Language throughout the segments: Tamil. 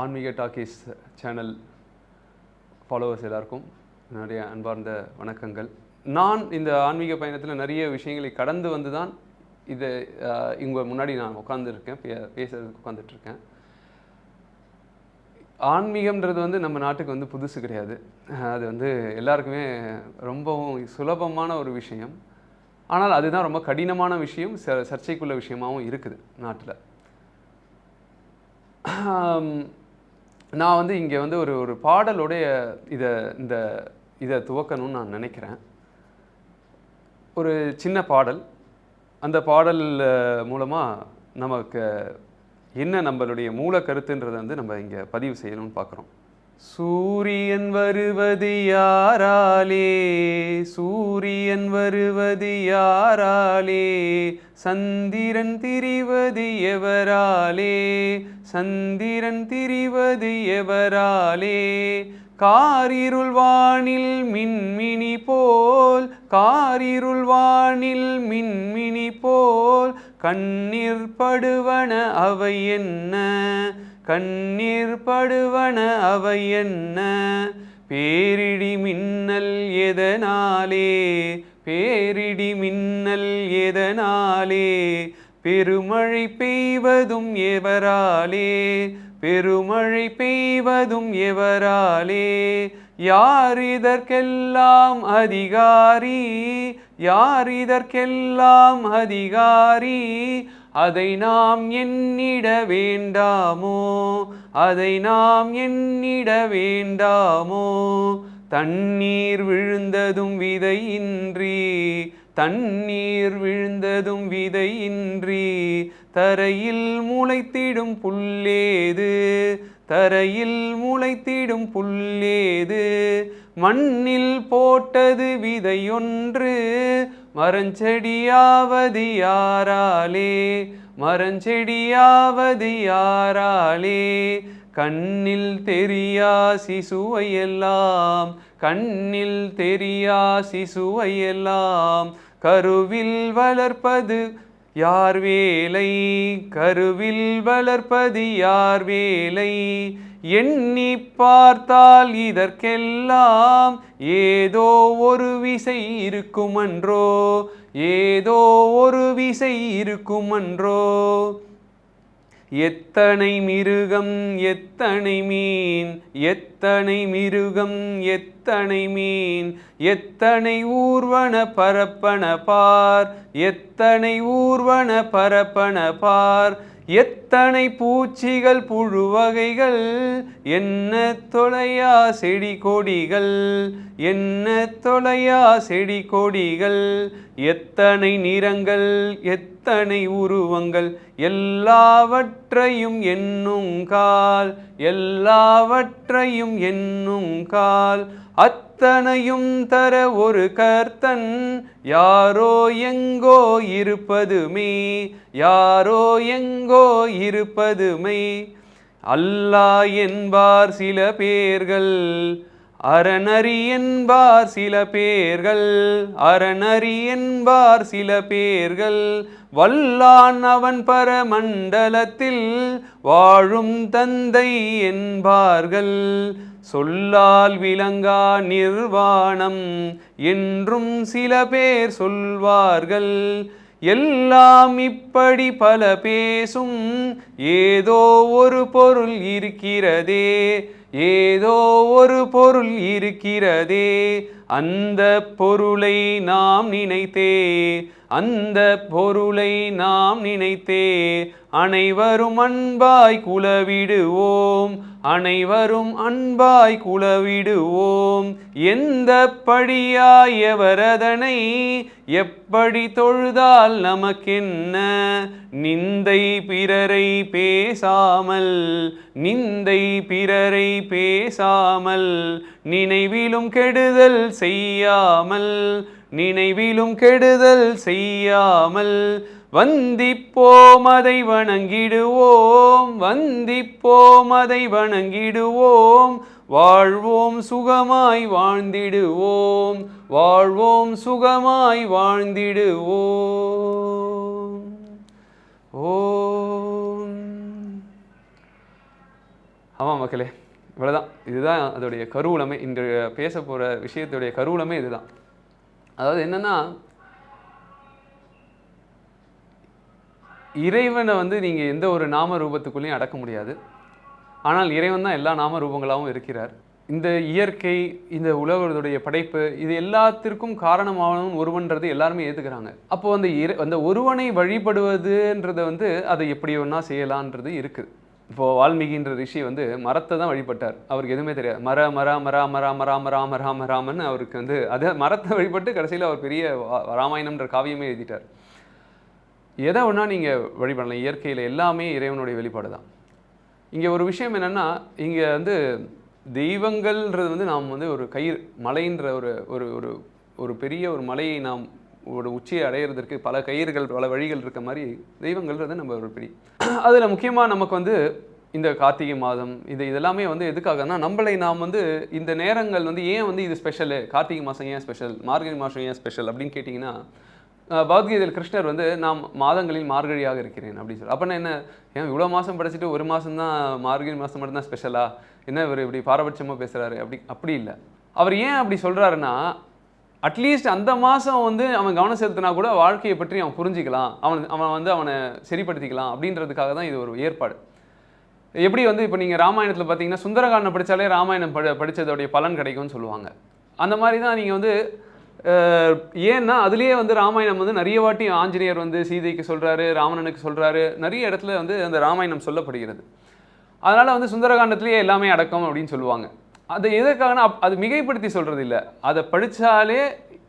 ஆன்மீக டாக்கீஸ் சேனல் ஃபாலோவர்ஸ் எல்லாருக்கும் நிறைய அன்பார்ந்த வணக்கங்கள். நான் இந்த ஆன்மீக பயணத்தில் நிறைய விஷயங்களை கடந்து வந்து தான் இதை இங்கே முன்னாடி நான் உட்காந்துருக்கேன் பே பேசுறதுக்கு உட்காந்துட்ருக்கேன் ஆன்மீகம்ன்றது வந்து நம்ம நாட்டுக்கு வந்து புதுசு கிடையாது. அது வந்து எல்லாருக்குமே ரொம்பவும் சுலபமான ஒரு விஷயம். ஆனால் அதுதான் ரொம்ப கடினமான விஷயம் ச சர்ச்சைக்குள்ள விஷயமாகவும் இருக்குது நாட்டில். நான் வந்து இங்கே வந்து ஒரு ஒரு பாடலுடைய இதை இந்த இதை துவக்கணும்னு நான் நினைக்கிறேன். ஒரு சின்ன பாடல். அந்த பாடல் மூலமாக நமக்கு என்ன நம்மளுடைய மூல கருத்துன்றதை வந்து நம்ம இங்கே பதிவு செய்யணும்னு பார்க்குறோம் சூரியன் வருவது யாராலே? சூரியன் வருவது யாராலே? சந்திரன் திரிவது எவராலே? சந்திரன் திரிவது எவராலே? காரிருள் வானில் மின்மினி போல் காரிருள் வானில் மின்மினி போல் கண்ணீர் படுவன அவை என்ன? கண்ணீர் படுவன அவை என்ன? பேரிடி மின்னல் எதனாலே? பேரிடி மின்னல் எதனாலே? பெருமழை பெய்வதும் எவராலே? பெருமழை பெய்வதும் எவராலே? யார் இதற்கெல்லாம் அதிகாரி? யார் இதற்கெல்லாம் அதிகாரி? அதை நாம் எண்ணிட வேண்டாமோ? அதை நாம் எண்ணிட வேண்டாமோ? தண்ணீர் விழுந்ததும் விதையின்றி தண்ணீர் விழுந்ததும் விதையின்றி தரையில் முளைத்திடும் புல்லேது தரையில் முளைத்திடும் புல்லேது மண்ணில் போட்டது விதையொன்று மரஞ்செடியாவது யாராலே மரஞ்செடியாவது யாராலே கண்ணில் தெரியா சிசுவையெல்லாம் கண்ணில் தெரியா சிசுவையெல்லாம் கருவில் வளர்ப்பது யார் வேலை? கருவில் வளர்ப்பது யார் வேலை? எண்ணி பார்த்தால் இதற்கெல்லாம் ஏதோ ஒரு விசை இருக்குமன்றோ? ஏதோ ஒரு விசை இருக்குமன்றோ? எத்தனை மிருகம் எத்தனை மீன்? எத்தனை மிருகம் எத்தனை மீன்? எத்தனை ஊர்வன பரப்பன பார்? எத்தனை ஊர்வன பரப்பன பார்? எத்தனை பூச்சிகள் புழு வகைகள் என்ன தொலையா செடி கொடிகள் என்ன தொலையா செடி கொடிகள் எத்தனை நிறங்கள் எத்தனை உருவங்கள் எல்லாவற்றையும் என்னும் கால் எல்லாவற்றையும் என்னும் கால் அத்தனையும் தர ஒரு கர்த்தன். யாரோ எங்கோ இருப்பதுமே யாரோ எங்கோ இருப்பதுமே. அல்லாஹ் என்பார் சில பேர்கள். அறநறி என்பார் சில பேர்கள் அறநறி என்பார் சில பேர்கள். வல்லான் அவன் பரமண்டலத்தில் வாழும் தந்தை என்பார்கள். சொல்லால் விளங்கா நிர்வாணம் என்றும் சில பேர் சொல்வார்கள். எல்லாம் இப்படி பல பேசும் ஏதோ ஒரு பொருள் இருக்கிறதே. ஏதோ ஒரு பொருள் இருக்கிறதே அந்த பொருளை நாம் நினைத்தே அந்த பொருளை நாம் நினைத்தே அனைவரும் அன்பாய் குலவிடுவோம். அனைவரும் அன்பாய் குலவிடுவோம். எந்த படியாய் எவரதனை எப்படி தொழுதால் நமக்கென்ன? நிந்தை பிறரை பேசாமல் நிந்தை பிறரை பேசாமல் நினைவிலும் கெடுதல் செய்யாமல் நினைவிலும் கெடுதல் செய்யாமல் வந்திப்போம் அதை வணங்கிடுவோம் வந்திப்போம் அதை வணங்கிடுவோம். வாழ்வோம் சுகமாய் வாழ்ந்திடுவோம் வாழ்வோம் சுகமாய் வாழ்ந்திடுவோம். ஓம். ஆமாம் மக்களே இவ்வளோதான் இதுதான் அதோடைய கருவூலமே இன்று பேச போகிற விஷயத்துடைய கருவூலமே இதுதான். அதாவது என்னென்னா இறைவனை வந்து நீங்கள் எந்த ஒரு நாம ரூபத்துக்குள்ளேயும் அடக்க முடியாது. ஆனால் இறைவன் தான் எல்லா நாம ரூபங்களாகவும் இருக்கிறார். இந்த இயற்கை இந்த உலகத்துடைய படைப்பு இது எல்லாத்திற்கும் காரணமானவன் ஒருவன்றது எல்லாருமே ஏற்றுக்கிறாங்க அப்போது அந்த இறை அந்த ஒருவனை வழிபடுவதுன்றதை வந்து அதை எப்படி ஒன்றா செய்யலான்றது இருக்குது இப்போது வால்மீகின்ற ரிஷி வந்து மரத்தை தான் வழிபட்டார். அவருக்கு எதுவுமே தெரியாது. மர மர மரா மரா மரா மரா மரா மராமன்னு அவருக்கு வந்து அதை மரத்தை வழிபட்டு கடைசியில் அவர் பெரிய ராமாயணம்ன்ற காவியமே எழுதிட்டார். எதை ஒன்றா நீங்கள் வழிபடலாம்? இயற்கையில் எல்லாமே இறைவனுடைய வெளிப்பாடு தான். இங்கே ஒரு விஷயம் என்னென்னா இங்கே வந்து தெய்வங்கள்ன்றது வந்து நாம் வந்து ஒரு கயிறு மலைன்ற ஒரு ஒரு ஒரு ஒரு பெரிய ஒரு மலையை நாம் ஒரு உச்சியை அடையிறதற்கு பல கயிறுகள் பல வழிகள் இருக்க மாதிரி தெய்வங்கள்ன்றது நம்ம ஒரு பிடி அதில் முக்கியமாக நமக்கு வந்து இந்த கார்த்திகை மாதம் இது இதெல்லாமே வந்து எதுக்காகனா நம்மளை நாம் வந்து இந்த நேரங்கள் வந்து ஏன் வந்து இது ஸ்பெஷலு கார்த்திகை மாதம் ஏன் ஸ்பெஷல் மார்கழி மாதம் ஏன் ஸ்பெஷல் அப்படின்னு கேட்டிங்கன்னா பகவத்கீதையில் கிருஷ்ணர் வந்து நாம் மாதங்களில் மார்கழியாக இருக்கிறேன் அப்படின்னு சொல்லி அப்போனா என்ன? ஏன் இவ்வளோ மாதம் படிச்சுட்டு ஒரு மாதம் தான் மார்கழி மாதம் மட்டும்தான் ஸ்பெஷலா என்ன இவர் இப்படி பாரபட்சமாக பேசுகிறாரு அப்படி அப்படி இல்லை. அவர் ஏன் அப்படி சொல்கிறாருன்னா அட்லீஸ்ட் அந்த மாதம் வந்து அவன் கவனம் செலுத்தினா கூட வாழ்க்கையை பற்றி அவன் புரிஞ்சிக்கலாம். அவன் அவன் வந்து அவனை சரிப்படுத்திக்கலாம் அப்படின்றதுக்காக தான் இது ஒரு ஏற்பாடு. எப்படி வந்து இப்போ நீங்கள் ராமாயணத்தில் பார்த்தீங்கன்னா சுந்தரகாண்டம் படித்தாலே ராமாயணம் படி படித்ததோடைய பலன் கிடைக்கும்னு சொல்லுவாங்க. அந்த மாதிரி தான் நீங்கள் வந்து ஏன்னா அதுலேயே வந்து ராமாயணம் வந்து நிறைய வாட்டி ஆஞ்சநேயர் வந்து சீதைக்கு சொல்கிறாரு ராவணனுக்கு சொல்கிறாரு நிறைய இடத்துல வந்து அந்த ராமாயணம் சொல்லப்படுகிறது. அதனால் வந்து சுந்தரகாண்டத்திலேயே எல்லாமே அடக்கம் அப்படின்னு சொல்லுவாங்க. அது எதற்காகனா அப்- அது மிகைப்படுத்தி சொல்கிறது இல்லை அதை படித்தாலே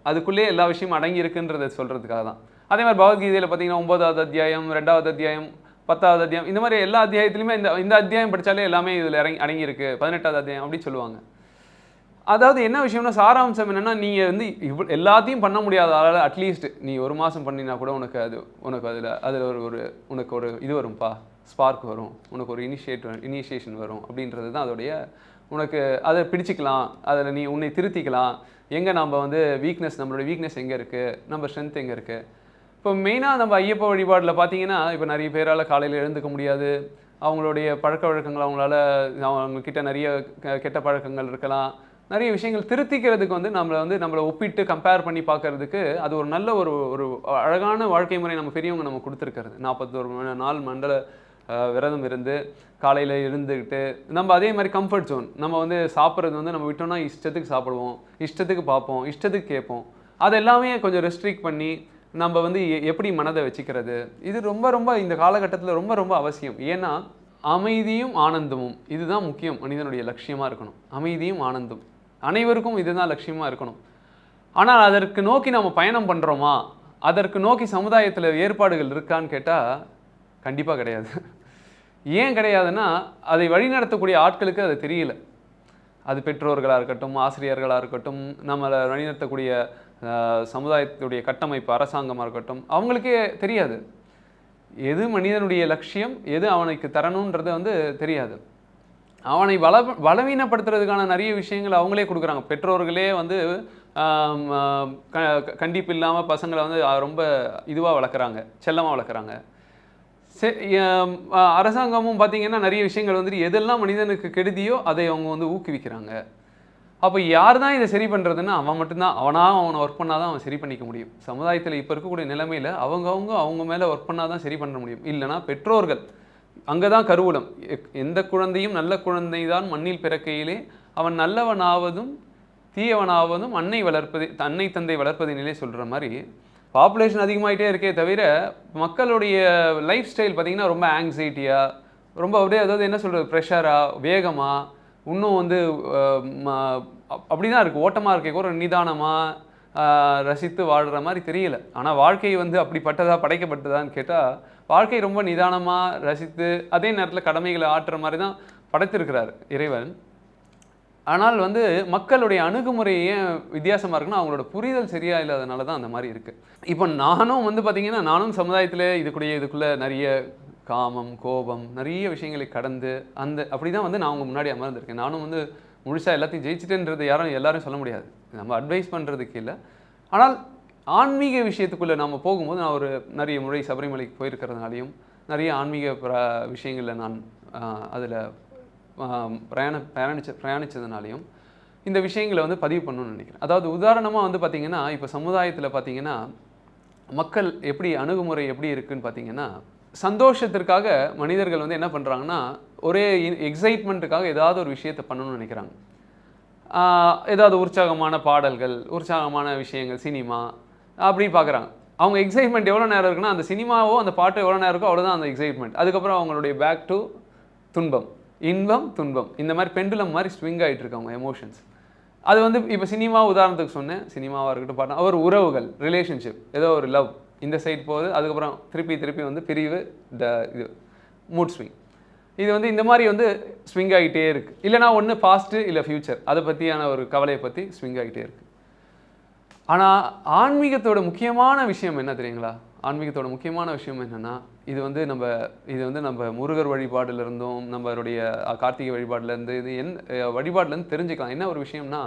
அதுக்குள்ளே எல்லா விஷயமும் அடங்கி இருக்குன்றதை சொல்கிறதுக்காக தான். அதே மாதிரி பகவத்கீதையில் பார்த்தீங்கன்னா ஒன்பதாவது அத்தியாயம் ரெண்டாவது அத்தியாயம் பத்தாவது அத்தியாயம் இந்த மாதிரி எல்லா அத்தியாயத்துலையுமே இந்த இந்த அத்தியாயம் படித்தாலே எல்லாமே இதில் இறங்கி அடங்கியிருக்கு. பதினெட்டாவது அத்தியாயம் அப்படின்னு சொல்லுவாங்க. அதாவது என்ன விஷயம்னா சாராம்சம் என்னன்னா நீங்கள் வந்து இவ் எல்லாத்தையும் பண்ண முடியாத ஆளால் அட்லீஸ்ட் நீ ஒரு மாதம் பண்ணினா கூட உனக்கு அது உனக்கு அதில் அதில் ஒரு ஒரு உனக்கு ஒரு இது வரும்ப்பா ஸ்பார்க் வரும். உனக்கு ஒரு இனிஷியேட் இனிஷியேஷன் வரும் அப்படின்றது தான் அதோடைய உனக்கு அதை பிடிச்சிக்கலாம் அதில் நீ உன்னை திருத்திக்கலாம். எங்கே நம்ம வந்து வீக்னஸ் நம்மளோட வீக்னஸ் எங்கே இருக்குது நம்ம ஸ்ட்ரென்த் எங்கே இருக்குது இப்போ மெயினாக நம்ம ஐயப்ப வழிபாடில் பார்த்தீங்கன்னா இப்போ நிறைய பேரால் காலையில் எழுந்துக்க முடியாது. அவங்களுடைய பழக்க வழக்கங்கள் அவங்களால அவங்கக்கிட்ட நிறைய க- கெட்ட பழக்கங்கள் இருக்கலாம். நிறைய விஷயங்கள் திருத்திக்கிறதுக்கு வந்து நம்மளை வந்து நம்மளை ஒப்பிட்டு கம்பேர் பண்ணி பார்க்கறதுக்கு அது ஒரு நல்ல ஒரு ஒரு அழகான வாழ்க்கை முறை நம்ம பெரியவங்க நம்ம கொடுத்துருக்கிறது. நாற்பத்தோரு நாள் மண்டல விரதம் இருந்து காலையில் இருந்துக்கிட்டு நம்ம அதே மாதிரி கம்ஃபர்ட் ஜோன் நம்ம வந்து சாப்பிட்றது வந்து நம்ம விட்டோம்னா இஷ்டத்துக்கு சாப்பிடுவோம் இஷ்டத்துக்கு பார்ப்போம் இஷ்டத்துக்கு கேட்போம். அது எல்லாமே கொஞ்சம் ரெஸ்ட்ரிக்ட் பண்ணி நம்ம வந்து எ- எப்படி மனதை வச்சுக்கிறது? இது ரொம்ப ரொம்ப இந்த காலகட்டத்தில் ரொம்ப ரொம்ப அவசியம். ஏன்னா அமைதியும் ஆனந்தமும் இதுதான் முக்கியம். மனிதனுடைய லட்சியமாக இருக்கணும். அமைதியும் ஆனந்தம். அனைவருக்கும் இதுதான் லட்சியமாக இருக்கணும். ஆனால் அதற்கு நோக்கி நம்ம பயணம் பண்ணுறோமா அதற்கு நோக்கி சமுதாயத்தில் ஏற்பாடுகள் இருக்கான்னு கேட்டால் கண்டிப்பாக கிடையாது. ஏன் கிடையாதுன்னா அதை வழிநடத்தக்கூடிய ஆட்களுக்கு அது தெரியல. அது பெற்றோர்களாக இருக்கட்டும் ஆசிரியர்களாக இருக்கட்டும் நம்மளை வழிநடத்தக்கூடிய சமுதாயத்துடைய கட்டமைப்பு அரசாங்கமாக இருக்கட்டும் அவங்களுக்கே தெரியாது. எது மனிதனுடைய லட்சியம் எது அவனுக்கு தரணுன்றது வந்து தெரியாது. அவனை பல பலவீனப்படுத்துறதுக்கான நிறைய விஷயங்கள் அவங்களே கொடுக்குறாங்க. பெற்றோர்களே வந்து க- கண்டிப்பு இல்லாமல் பசங்களை வந்து ரொம்ப இதுவாக வளர்க்குறாங்க செல்லமாக வளர்க்குறாங்க. அரசாங்கமும் பார்த்தீங்கன்னா நிறைய விஷயங்கள் வந்துட்டு எதெல்லாம் மனிதனுக்கு கெடுதியோ அதை அவங்க வந்து ஊக்குவிக்கிறாங்க. அப்போ யார் தான் இதை சரி பண்ணுறதுன்னா அவன் மட்டும்தான். அவனாக அவனை ஒர்க் பண்ணால் தான் அவன் சரி பண்ணிக்க முடியும். சமுதாயத்தில் இப்போ இருக்கக்கூடிய நிலைமையில் அவங்கவுங்க அவங்க மேலே ஒர்க் பண்ணால் தான் சரி பண்ண முடியும். இல்லைனா பெற்றோர்கள் அங்கே தான் கருவூலம் எந்த குழந்தையும் நல்ல குழந்தை தான் மண்ணில் பிறக்கையிலே. அவன் நல்லவனாவதும் தீயவனாவதும் அன்னை வளர்ப்பது அன்னை தந்தை வளர்ப்பதினிலே சொல்கிற மாதிரி பாப்புலேஷன் அதிகமாகிட்டே இருக்கே தவிர மக்களுடைய லைஃப் ஸ்டைல் பார்த்திங்கன்னா ரொம்ப ஆங்ஸைட்டியாக ரொம்ப அப்படியே அதாவது என்ன சொல்கிறது ப்ரெஷராக வேகமாக இன்னும் வந்து அப்படி ம- அப்- இருக்குது ஓட்டமாக இருக்க கூட நிதானமாக ரசித்து வாழ்கிற மாதிரி தெரியல. ஆனால் வாழ்க்கை வந்து அப்படிப்பட்டதாக படைக்கப்பட்டதான்னு கேட்டால் வாழ்க்கை ரொம்ப நிதானமாக ரசித்து அதே நேரத்தில் கடமைகளை ஆற்றுற மாதிரி தான் படைத்திருக்கிறார் இறைவன். ஆனால் வந்து மக்களுடைய அணுகுமுறை ஏன் வித்தியாசமாக இருக்குன்னா அவங்களோட புரிதல் சரியா இல்லாதனால தான் அந்த மாதிரி இருக்குது இப்போ நானும் வந்து பார்த்திங்கன்னா நானும் சமுதாயத்தில் இதுக்குடைய இதுக்குள்ளே நிறைய காமம் கோபம் நிறைய விஷயங்களை கடந்து அந்த அப்படி தான் வந்து நான் உங்கள் முன்னாடி அமர்ந்திருக்கேன். நானும் வந்து முழுசாக எல்லாத்தையும் ஜெயிச்சிட்டேன்றது யாரும் எல்லாரும் சொல்ல முடியாது. நம்ம அட்வைஸ் பண்ணுறதுக்கு இல்லை. ஆனால் ஆன்மீக விஷயத்துக்குள்ளே நம்ம போகும்போது நான் ஒரு நிறைய முறை சபரிமலைக்கு போயிருக்கிறதுனாலையும் நிறைய ஆன்மீக விஷயங்களில் நான் அதில் பிரயாண பிரயாணிச்ச பிரயாணித்ததுனாலையும் இந்த விஷயங்களை வந்து பதிவு பண்ணணும்னு நினைக்கிறேன். அதாவது உதாரணமாக வந்து பார்த்தீங்கன்னா இப்போ சமுதாயத்தில் பார்த்திங்கன்னா மக்கள் எப்படி அணுகுமுறை எப்படி இருக்குன்னு பார்த்தீங்கன்னா சந்தோஷத்திற்காக மனிதர்கள் வந்து என்ன பண்ணுறாங்கன்னா ஒரே எக்ஸைட்மெண்ட்டுக்காக ஏதாவது ஒரு விஷயத்தை பண்ணணும்னு நினைக்கிறாங்க. ஏதாவது உற்சாகமான பாடல்கள் உற்சாகமான விஷயங்கள் சினிமா அப்படி பார்க்குறாங்க அவங்க எக்ஸைட்மெண்ட் எவ்வளோ நேரம் இருக்குன்னா அந்த சினிமாவோ அந்த பாட்டு எவ்வளோ நேரம் இருக்கோ அவ்வளோதான் அந்த எக்ஸைட்மெண்ட் அதுக்கப்புறம் அவங்களுடைய பேக் டு துன்பம். இன்பம் துன்பம். இந்த மாதிரி பெண்டுலம் மாதிரி ஸ்விங் ஆகிட்டு இருக்காங்க எமோஷன்ஸ் அது வந்து இப்போ சினிமா உதாரணத்துக்கு சொன்னேன். சினிமாவாக இருக்கட்டும் பாட்டு ஒரு உறவுகள் ரிலேஷன்ஷிப் ஏதோ ஒரு லவ் இந்த சைட் போகுது. அதுக்கப்புறம் திருப்பி திருப்பி வந்து பிரிவு த இது மூட் ஸ்விங் இது வந்து இந்த மாதிரி வந்து ஸ்விங் ஆகிட்டே இருக்குது இல்லைனா ஒன்று பாஸ்ட்டு இல்லை ஃப்யூச்சர் அதை பற்றியான ஒரு கவலையை பற்றி ஸ்விங் ஆகிட்டே இருக்குது ஆனால் ஆன்மீகத்தோட முக்கியமான விஷயம் என்ன தெரியுங்களா? ஆன்மீகத்தோட முக்கியமான விஷயம் என்னென்னா இது வந்து நம்ம இது வந்து நம்ம முருகர் வழிபாடுலேருந்தும் நம்மளுடைய கார்த்திகை வழிபாடுலேருந்து இது என் வழிபாடுலேருந்து தெரிஞ்சுக்கலாம். என்ன ஒரு விஷயம்னா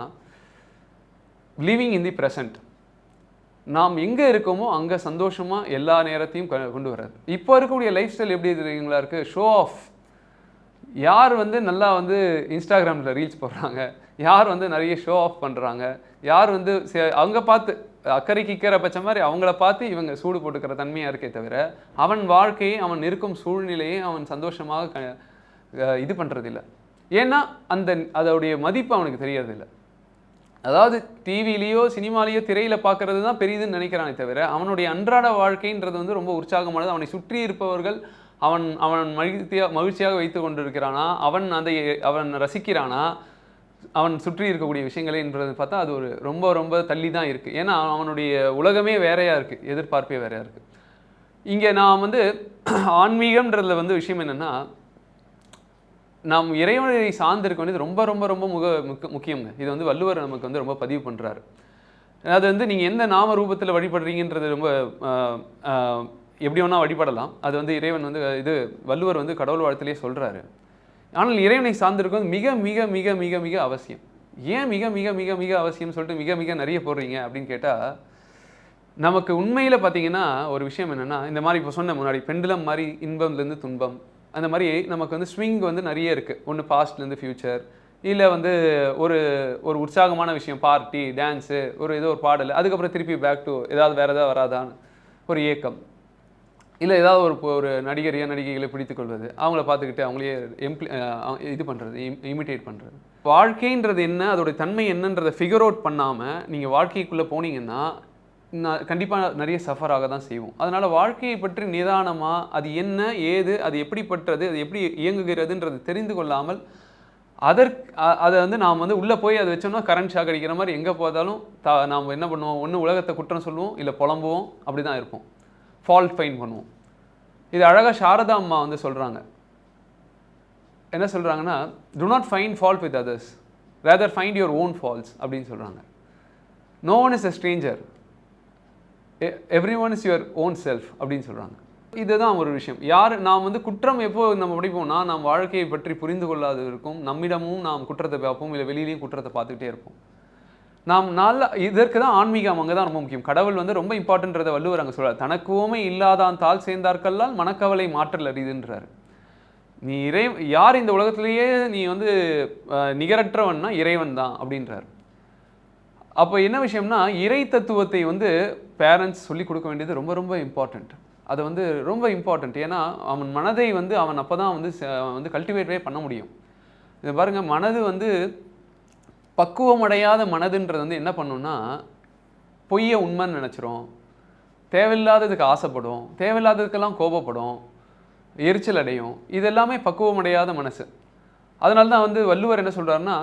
லிவிங் இன் தி ப்ரெசன்ட் நாம் எங்கே இருக்கோமோ அங்கே சந்தோஷமாக எல்லா நேரத்தையும் கொண்டு வர்றது. இப்போ இருக்கக்கூடிய லைஃப் ஸ்டைல் எப்படி இருக்குங்களா இருக்குது ஷோ ஆஃப் யார் வந்து நல்லா வந்து இன்ஸ்டாகிராமில் ரீல்ஸ் போடுறாங்க? யார் வந்து நிறைய ஷோ ஆஃப் பண்ணுறாங்க யார் வந்து சே- அவங்க பார்த்து அக்கறை இக்கரை பட்ச மாதிரி அவங்கள பார்த்து இவங்க சூடு போட்டுக்கிற தன்மையாக இருக்கே தவிர அவன் வாழ்க்கையை அவன் இருக்கும் சூழ்நிலையை அவன் சந்தோஷமாக க இது பண்ணுறதில்ல ஏன்னா அந்த அதோடைய மதிப்பு அவனுக்கு தெரியறதில்ல அதாவது டிவிலேயோ சினிமாலேயோ திரையில் பார்க்கறது தான் பெரியதுன்னு நினைக்கிறானே தவிர அவனுடைய அன்றாட வாழ்க்கைன்றது வந்து ரொம்ப உற்சாகமானது. அவனை சுற்றி இருப்பவர்கள் அவன் அவன் மகிழ்ச்சியாக மகிழ்ச்சியாக வைத்து கொண்டிருக்கிறானா? அவன் அதை அவன் ரசிக்கிறானா? அவன் சுற்றி இருக்கக்கூடிய விஷயங்களை என்பதை பார்த்தா அது ஒரு ரொம்ப ரொம்ப தள்ளி தான் இருக்குது ஏன்னா அவனுடைய உலகமே வேறையாக இருக்குது எதிர்பார்ப்பே வேறையாக இருக்குது இங்கே நான் வந்து ஆன்மீகம்ன்றதுல வந்து விஷயம் என்னென்னா நாம் இறைவனை சார்ந்திருக்க வேண்டியது ரொம்ப ரொம்ப ரொம்ப முக முக்க முக்கியங்க இது வந்து வள்ளுவர் நமக்கு வந்து ரொம்ப பதிவு பண்ணுறாரு அது வந்து நீங்கள் எந்த நாம ரூபத்தில் வழிபடுறீங்கன்றது ரொம்ப எப்படி வேணால் வழிபடலாம். அது வந்து இறைவன் வந்து இது வள்ளுவர் வந்து கடவுள் வாழ்த்துலேயே சொல்கிறாரு ஆனால் இறைவனை சார்ந்திருக்கும் மிக மிக மிக மிக மிக அவசியம். ஏன் மிக மிக மிக மிக அவசியம்னு சொல்லிட்டு மிக மிக நிறைய போடுறீங்க அப்படின்னு கேட்டால் நமக்கு உண்மையில் பார்த்தீங்கன்னா ஒரு விஷயம் என்னென்னா இந்த மாதிரி இப்போ சொன்ன முன்னாடி பெண்டுலம் மாதிரி இன்பம்லேருந்து துன்பம் அந்த மாதிரி நமக்கு வந்து ஸ்விங் வந்து நிறைய இருக்குது ஒன்று பாஸ்ட்லேருந்து ஃப்யூச்சர் இல்லை வந்து ஒரு ஒரு உற்சாகமான விஷயம் பார்ட்டி டான்ஸு ஒரு ஏதோ ஒரு பாடல் அதுக்கப்புறம் திருப்பி பேக் டு ஏதாவது வேறு ஏதாவது வராதான்னு ஒரு ஏக்கம். இல்லை ஏதாவது ஒரு ஒரு நடிகரையோ நடிகைகளை பிடித்துக்கொள்வது அவங்கள பார்த்துக்கிட்டு அவங்களே எம்ப்ளி இது பண்ணுறது இமிட்டேட் பண்ணுறது வாழ்க்கைன்றது என்ன அதோடைய தன்மை என்னன்றதை ஃபிகர் அவுட் பண்ணாமல் நீங்கள் வாழ்க்கைக்குள்ளே போனீங்கன்னா நான் கண்டிப்பாக நிறைய சஃபர் ஆக தான் செய்வோம். அதனால் வாழ்க்கையை பற்றி நிதானமாக அது என்ன ஏது அது எப்படிப்பட்டது அது எப்படி இயங்குகிறதுன்றது தெரிந்து கொள்ளாமல் அதற்கு அதை வந்து நாம் வந்து உள்ளே போய் அதை வச்சோம்னா கரண்ட் ஷாக் அடிக்கிற மாதிரி எங்கே போதாலும் த நாம் என்ன பண்ணுவோம் ஒன்று உலகத்தை குற்றம் சொல்லுவோம் இல்லை புலம்புவோம் அப்படி தான் இருப்போம். ஃபால்ட் ஃபைன் பண்ணுவோம். இது அழகாக சாரதா அம்மா வந்து சொல்கிறாங்க என்ன சொல்கிறாங்கன்னா do not find fault with others rather find your own faults அப்படின்னு சொல்கிறாங்க no one is a stranger everyone is your own self அப்படின்னு சொல்கிறாங்க இதுதான் ஒரு விஷயம். யார் நாம் வந்து குற்றம் எப்போ நம்ம படிப்போம்னா நாம் வாழ்க்கையை பற்றி புரிந்து கொள்ளாது இருக்கும் நம்மிடமும் நாம் குற்றத்தை பார்ப்போம் இல்லை வெளியிலையும் குற்றத்தை பார்த்துக்கிட்டே இருப்போம். நாம் நல்ல இதற்கு தான் ஆன்மீகம் அங்கே தான் ரொம்ப முக்கியம். கடவுள் வந்து ரொம்ப இம்பார்ட்டன்றதை வள்ளுவர் அங்கே சொல்கிறார் தனக்குவமே இல்லாதான் தாள் சேர்ந்தார்கள்லால் மனக்கவலை மாற்றல் அறிதுன்றார் நீ இறை யார் இந்த உலகத்திலேயே நீ வந்து நிகரற்றவன்னா இறைவன் தான் அப்படின்றார். அப்போ என்ன விஷயம்னா இறை தத்துவத்தை வந்து பேரண்ட்ஸ் சொல்லி கொடுக்க வேண்டியது ரொம்ப ரொம்ப இம்பார்ட்டண்ட் அது வந்து ரொம்ப இம்பார்ட்டண்ட் ஏன்னா அவன் மனதை வந்து அவன் அப்போ தான் வந்து ச- வந்து கல்டிவேட்டே பண்ண முடியும். இதை பாருங்கள் மனது வந்து பக்குவமடையாத மனதுன்றது வந்து என்ன பண்ணும்னா பொய்யை உண்மைன்னு நினச்சிரும். தேவையில்லாததுக்கு ஆசைப்படும். தேவையில்லாததுக்கெல்லாம் கோபப்படும். எரிச்சல் அடையும். இது எல்லாமே பக்குவமடையாத மனசு. அதனால தான் வந்து வள்ளுவர் என்ன சொல்கிறாருன்னா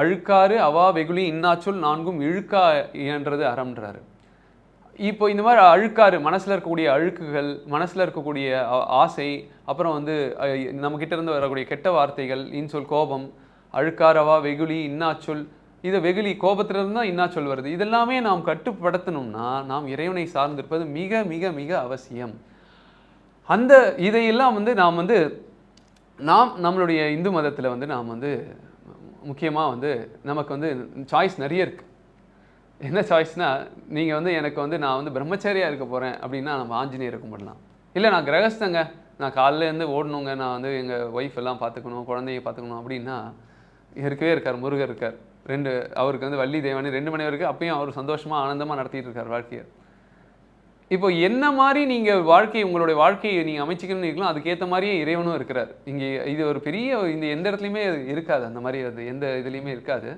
அழுக்காறு அவா வெகுளி இன்னாச்சொல் நான்கும் இழுக்கா என்றது அறம்ன்றாரு. இப்போ இந்த மாதிரி அழுக்காறு மனசில் இருக்கக்கூடிய அழுக்குகள் மனசில் இருக்கக்கூடிய ஆசை அப்புறம் வந்து நம்மக்கிட்ட இருந்து வரக்கூடிய கெட்ட வார்த்தைகள் இன்சொல் கோபம் அழுக்காரவா வெகுளி இன்னாச்சொல். இது வெகுளி கோபத்திலிருந்து தான் இன்னாச்சொல் வருது. இதெல்லாமே நாம் கட்டுப்படுத்தணும்னா நாம் இறைவனை சார்ந்திருப்பது மிக மிக மிக அவசியம். அந்த இதையெல்லாம் வந்து நாம் வந்து நாம் நம்மளுடைய இந்து மதத்தில் வந்து நாம் வந்து முக்கியமாக வந்து நமக்கு வந்து சாய்ஸ் நிறைய இருக்குது என்ன சாய்ஸ்னால் நீங்கள் வந்து எனக்கு வந்து நான் வந்து பிரம்மச்சாரியாக இருக்க போகிறேன் அப்படின்னா நம்ம ஆஞ்சநேயரை கும்பிடலாம். இல்லை நான் கிரகஸ்தங்க. நான் காலையிலேருந்து ஓடணுங்க. நான் வந்து எங்கள் ஒய்ஃப் எல்லாம் பார்த்துக்கணும் குழந்தைய பார்த்துக்கணும் அப்படின்னா இருக்கவே இருக்கார் முருகர் இருக்கார். ரெண்டு அவருக்கு வந்து வள்ளி தேவானி ரெண்டு மணி வரைக்கும் அப்பயும் அவர் சந்தோஷமாக ஆனந்தமாக நடத்திட்டு இருக்கார் வாழ்க்கையை. இப்போ என்ன மாதிரி நீங்கள் வாழ்க்கை உங்களுடைய வாழ்க்கையை நீங்கள் அமைச்சிக்கணும்னு இருக்கலாம் அதுக்கேற்ற மாதிரியே இறைவனும் இருக்கிறார். இங்கே இது ஒரு பெரிய இந்த எந்த இடத்துலையுமே இருக்காது. அந்த மாதிரி அது எந்த இதுலேயுமே இருக்காது.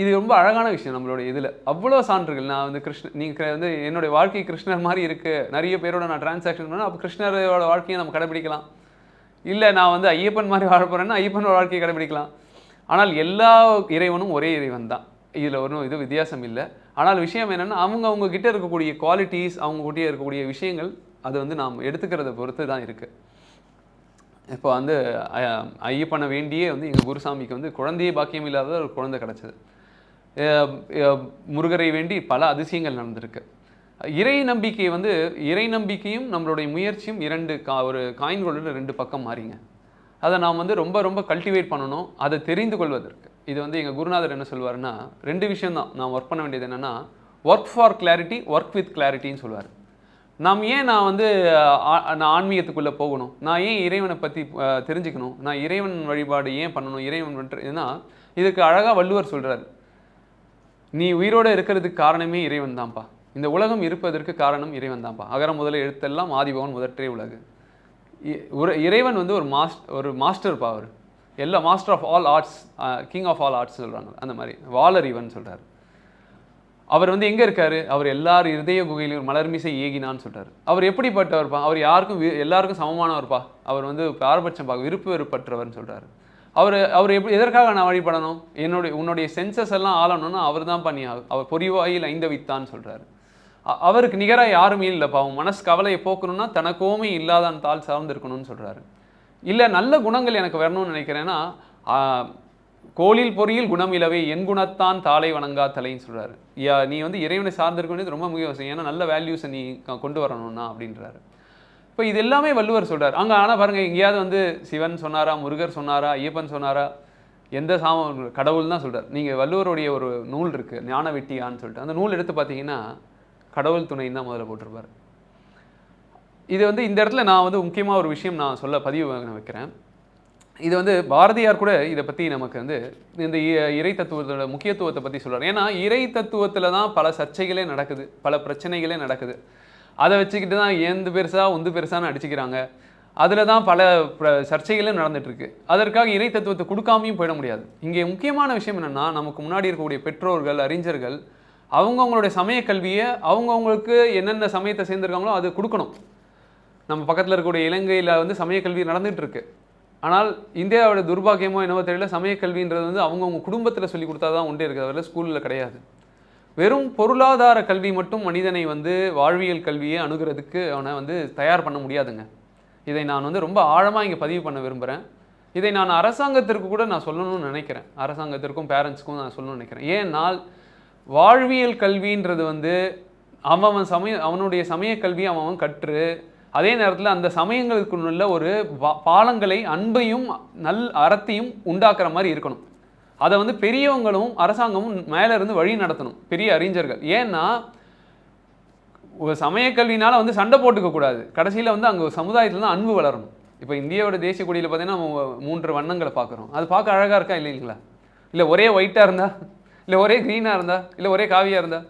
இது ரொம்ப அழகான விஷயம் நம்மளுடைய இதில். அவ்வளோ சான்றுகள். நான் வந்து கிருஷ்ண நீங்கள் வந்து என்னுடைய வாழ்க்கை கிருஷ்ணர் மாதிரி இருக்குது நிறைய பேரோட நான் டிரான்சாக்ஷன் பண்ணேன் அப்போ கிருஷ்ணரோட வாழ்க்கையை நம்ம கடைபிடிக்கலாம் இல்லை நான் வந்து ஐயப்பன் மாதிரி வாழ போகிறேன்னா ஐயப்பனோட வாழ்க்கையை கடைபிடிக்கலாம். ஆனால் எல்லா இறைவனும் ஒரே இறைவன் தான். இதில் ஒன்றும் இது வித்தியாசம் இல்லை. ஆனால் விஷயம் என்னென்னா அவங்க அவங்க கிட்ட இருக்கக்கூடிய குவாலிட்டிஸ் அவங்க கிட்டே இருக்கக்கூடிய விஷயங்கள் அது வந்து நாம் எடுத்துக்கிறத பொறுத்து தான் இருக்குது இப்போ வந்து ஐயப்பனை வேண்டியே வந்து எங்கள் குருசாமிக்கு வந்து குழந்தையே பாக்கியம் இல்லாத ஒரு குழந்தை கிடச்சிது. முருகரை வேண்டி பல அதிசயங்கள் நடந்திருக்கு. இறை நம்பிக்கை வந்து இறை நம்பிக்கையும் நம்மளுடைய முயற்சியும் இரண்டு கா ஒரு காயின்களோட ரெண்டு பக்கம் மாறிங்க. அதை நாம் வந்து ரொம்ப ரொம்ப கல்டிவேட் பண்ணணும். அதை தெரிந்து கொள்வதற்கு. இது வந்து எங்கள் குருநாதர் என்ன சொல்வாருன்னா ரெண்டு விஷயம் தான். நான் ஒர்க் பண்ண வேண்டியது என்னென்னா work for clarity work with கிளாரிட்டின்னு சொல்லுவார் நாம் ஏன் நான் வந்து நான் ஆன்மீகத்துக்குள்ளே போகணும்? நான் ஏன் இறைவனை பற்றி தெரிஞ்சுக்கணும்? நான் இறைவன் வழிபாடு ஏன் பண்ணணும்? இறைவன் பண்ற- இதுக்கு அழகாக வள்ளுவர் சொல்கிறார் நீ உயிரோடு இருக்கிறதுக்கு காரணமே இறைவன் தான்ப்பா இந்த உலகம் இருப்பதற்கு காரணம் இறைவன் தான்ப்பா அகர முதல எழுத்தெல்லாம் ஆதிபவன் முதற்றே உலகு. ஒரு இறைவன் வந்து ஒரு மாஸ் ஒரு மாஸ்டர் அவர். எல்லா master of all arts king of all arts சொல்கிறாங்க அந்த மாதிரி. வாலர் இவன் சொல்கிறார் அவர் வந்து எங்கே இருக்கார்? அவர் எல்லார் இருதய குகையிலும் மலர்மிசை ஏகினான்னு சொல்கிறார் அவர் எப்படிப்பட்டவர்ப்பா? அவர் யாருக்கும் வி- எல்லாருக்கும் சமமானவர்ப்பா? அவர் வந்து பாரபட்சம் பார்க்க விருப்பு வெறுப்பற்றவர்னு சொல்கிறார் அவர் அவர் எப்படி எதற்காக நான் வழிபடணும்? என்னுடைய உன்னுடைய சென்சஸ் எல்லாம் ஆளணும்னா அவர் தான் பண்ணி அவர் பொறிவாயில் ஐந்தவித்தான்னு வித்தான்னு அ- அவருக்கு நிகராக யாருமே இல்லைப்பா அவன் மனசு கவலையை போக்கணும்னா தனக்கோமே இல்லாதான் தாள் சார்ந்து இருக்கணும்னு இல்லை நல்ல குணங்கள் எனக்கு வரணும்னு நினைக்கிறேன்னா ஆ, கோளில் பொறியில் குணம் இலவே என் குணத்தான் தாளை வணங்கா தலைன்னு சொல்கிறாரு யா நீ வந்து இறைவனை சார்ந்திருக்க வேண்டியது ரொம்ப முக்கிய அவசியம். ஏன்னா நல்ல வேல்யூஸை நீ கொண்டு வரணும்னா அப்படின்றாரு. இப்போ இது எல்லாமே வள்ளுவர் சொல்கிறார் அங்கே ஆனால் பாருங்க எங்கேயாவது வந்து சிவன் சொன்னாரா முருகர் சொன்னாரா ஐயப்பன் சொன்னாரா எந்த சாம கடவுள் தான் சொல்கிறார் நீங்கள் வள்ளுவருடைய ஒரு நூல் இருக்குது ஞான வெட்டியான்னு சொல்லிட்டு. அந்த நூல் எடுத்து பார்த்தீங்கன்னா கடவுள் துணைன்னு தான் முதல்ல போட்டிருப்பார். இது வந்து இந்த இடத்துல நான் வந்து முக்கியமாக ஒரு விஷயம் நான் சொல்ல பதிவு வைக்கிறேன். இது வந்து பாரதியார் கூட இதை பற்றி நமக்கு வந்து இந்த இ- இறை தத்துவத்தோட முக்கியத்துவத்தை பற்றி சொல்கிறார் ஏன்னா இறை தத்துவத்தில் தான் பல சர்ச்சைகளே நடக்குது பல பிரச்சனைகளே நடக்குது. அதை வச்சுக்கிட்டு தான் ஏந்து பெருசாக உந்து பெருசான்னு அடிச்சுக்கிறாங்க. அதில் தான் பல சர்ச்சைகளும் நடந்துட்டு அதற்காக இறை தத்துவத்தை கொடுக்காமையும் போயிட முடியாது. இங்கே முக்கியமான விஷயம் என்னென்னா நமக்கு முன்னாடி இருக்கக்கூடிய பெற்றோர்கள் அறிஞர்கள் அவங்கவுங்களுடைய சமய கல்வியை அவங்கவுங்களுக்கு என்னென்ன சமயத்தை சேர்ந்துருக்காங்களோ அது கொடுக்கணும். நம்ம பக்கத்தில் இருக்கக்கூடிய இலங்கையில் வந்து சமய கல்வி நடந்துகிட்டு இருக்கு ஆனால் இந்தியாவோட துர்பாக்கியமோ என்னவோ தெரியல சமய கல்வின்றது வந்து அவங்கவுங்க குடும்பத்தில் சொல்லி கொடுத்தா தான் உண்டே இருக்கிற அதில் ஸ்கூலில் கிடையாது. வெறும் பொருளாதார கல்வி மட்டும் மனிதனை வந்து வாழ்வியல் கல்வியை அணுகிறதுக்கு அவனை வந்து தயார் பண்ண முடியாதுங்க. இதை நான் வந்து ரொம்ப ஆழமாக இங்கே பதிவு பண்ண விரும்புகிறேன் இதை நான் அரசாங்கத்திற்கு கூட நான் சொல்லணும்னு நினைக்கிறேன். அரசாங்கத்திற்கும் பேரண்ட்ஸ்க்கும் நான் சொல்லணும்னு நினைக்கிறேன். ஏன்னால் வாழ்வியல் கல்வின்றது வந்து அவன் அவன் சமய அவனுடைய சமய கல்வி அவன் அவன் கற்று அதே நேரத்தில் அந்த சமயங்களுக்குள்ள ஒரு பா- பாலங்களை அன்பையும் நல் அறத்தையும் உண்டாக்குற மாதிரி இருக்கணும். அதை வந்து பெரியவங்களும் அரசாங்கமும் மேலே இருந்து வழி நடத்தணும் பெரிய அறிஞர்கள். ஏன்னா ஒரு சமய வந்து சண்டை போட்டுக்கக்கூடாது கடைசியில் வந்து அங்கே சமுதாயத்தில் தான் அன்பு வளரணும். இப்போ இந்தியாவோட தேசிய கொடியில் பார்த்தீங்கன்னா நம்ம மூன்று வண்ணங்களை பார்க்குறோம் அது பார்க்க அழகாக இருக்கா இல்லைங்களா? இல்லை ஒரே ஒயிட்டாக இருந்தால் இல்லை ஒரே க்ரீனாக இருந்தா இல்லை ஒரே காவியாக இருந்தா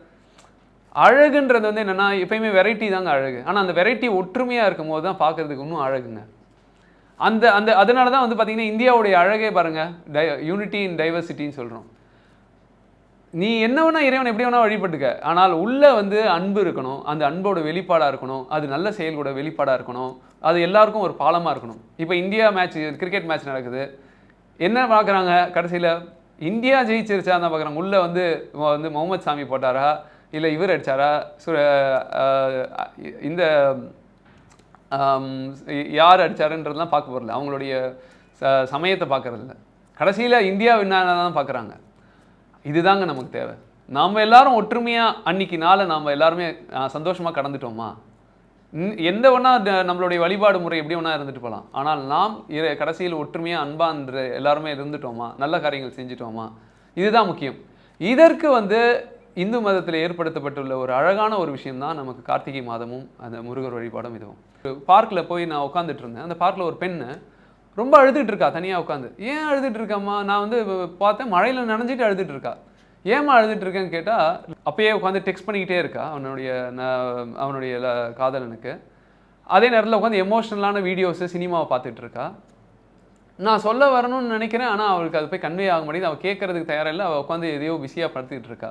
அழகுன்றது வந்து என்னென்னா எப்பயுமே வெரைட்டி தாங்க அழகு. ஆனால் அந்த வெரைட்டி ஒற்றுமையாக இருக்கும் போது தான் பார்க்கறதுக்கு இன்னும் அழகுங்க. அந்த அந்த அதனால தான் வந்து பார்த்திங்கன்னா இந்தியாவுடைய அழகே பாருங்கள் டை யூனிட்டி இன் டைவர்சிட்டின்னு சொல்கிறோம் நீ என்ன வேணால் இறைவன் எப்படி வேணால் வழிபட்டுக்க. ஆனால் உள்ளே வந்து அன்பு இருக்கணும் அந்த அன்போட வெளிப்பாடாக இருக்கணும் அது நல்ல செயல்களோட வெளிப்பாடாக இருக்கணும் அது எல்லாருக்கும் ஒரு பாலமாக இருக்கணும். இப்போ இந்தியா மேட்ச் கிரிக்கெட் மேட்ச் நடக்குது. என்ன பார்க்குறாங்க? கடைசியில் இந்தியா ஜெயிச்சிருச்சா தான் பார்க்குறாங்க உள்ளே வந்து இவன் வந்து முகமது சாமி போட்டாரா? இல்லை இவர் அடிச்சாரா? சு இந்த யார் அடித்தாருன்றதுலாம் பார்க்க போகிறல அவங்களுடைய ச சமயத்தை பார்க்கறதில்ல கடைசியில் இந்தியா வின்னான தான் பார்க்குறாங்க இதுதாங்க நமக்கு தேவை. நாம் எல்லாரும் ஒற்றுமையாக அன்னைக்கு நாளை நாம் எல்லாருமே சந்தோஷமாக கடந்துட்டோமா? எந்த ஒன்றா நம்மளுடைய வழிபாடு முறை எப்படி ஒன்றா இருந்துட்டு போகலாம் ஆனால் நாம் இர- கடைசியில் ஒற்றுமையாக அன்பான்ற எல்லாருமே இருந்துட்டோமா? நல்ல காரியங்கள் செஞ்சிட்டோமா? இதுதான் முக்கியம். இதற்கு வந்து இந்து மதத்தில் ஏற்படுத்தப்பட்டுள்ள ஒரு அழகான ஒரு விஷயம் தான் நமக்கு கார்த்திகை மாதமும் அந்த முருகர் வழிபாடும் இதுவும். பார்க்கில் போய் நான் உட்காந்துட்டு இருந்தேன். அந்த பார்க்கில் ஒரு பெண்ணு ரொம்ப அழுதுகிட்டு இருக்கா தனியாக உட்காந்து ஏன் அழுதுகிட்டு இருக்காம்மா? நான் வந்து பார்த்தேன் மழையில் நனைஞ்சிட்டு அழுதுகிட்டு இருக்கா. ஏம்மா அழுதுட்டு இருக்கேன்னு கேட்டால் அப்பயே உட்காந்து டெக்ஸ்ட் பண்ணிக்கிட்டே இருக்கா அவனுடைய அவனுடைய காதலனுக்கு அதே நேரத்தில் உட்காந்து எமோஷ்னலான வீடியோஸு சினிமாவை பார்த்துட்டு இருக்கா நான் சொல்ல வரணும்னு நினைக்கிறேன் ஆனால் அவளுக்கு அது போய் கன்வே ஆக முடியுது அவள் கேட்கறதுக்கு தயாராக இல்லை அவள் உட்காந்து எதையோ பிஸியாக படுத்துக்கிட்டு இருக்கா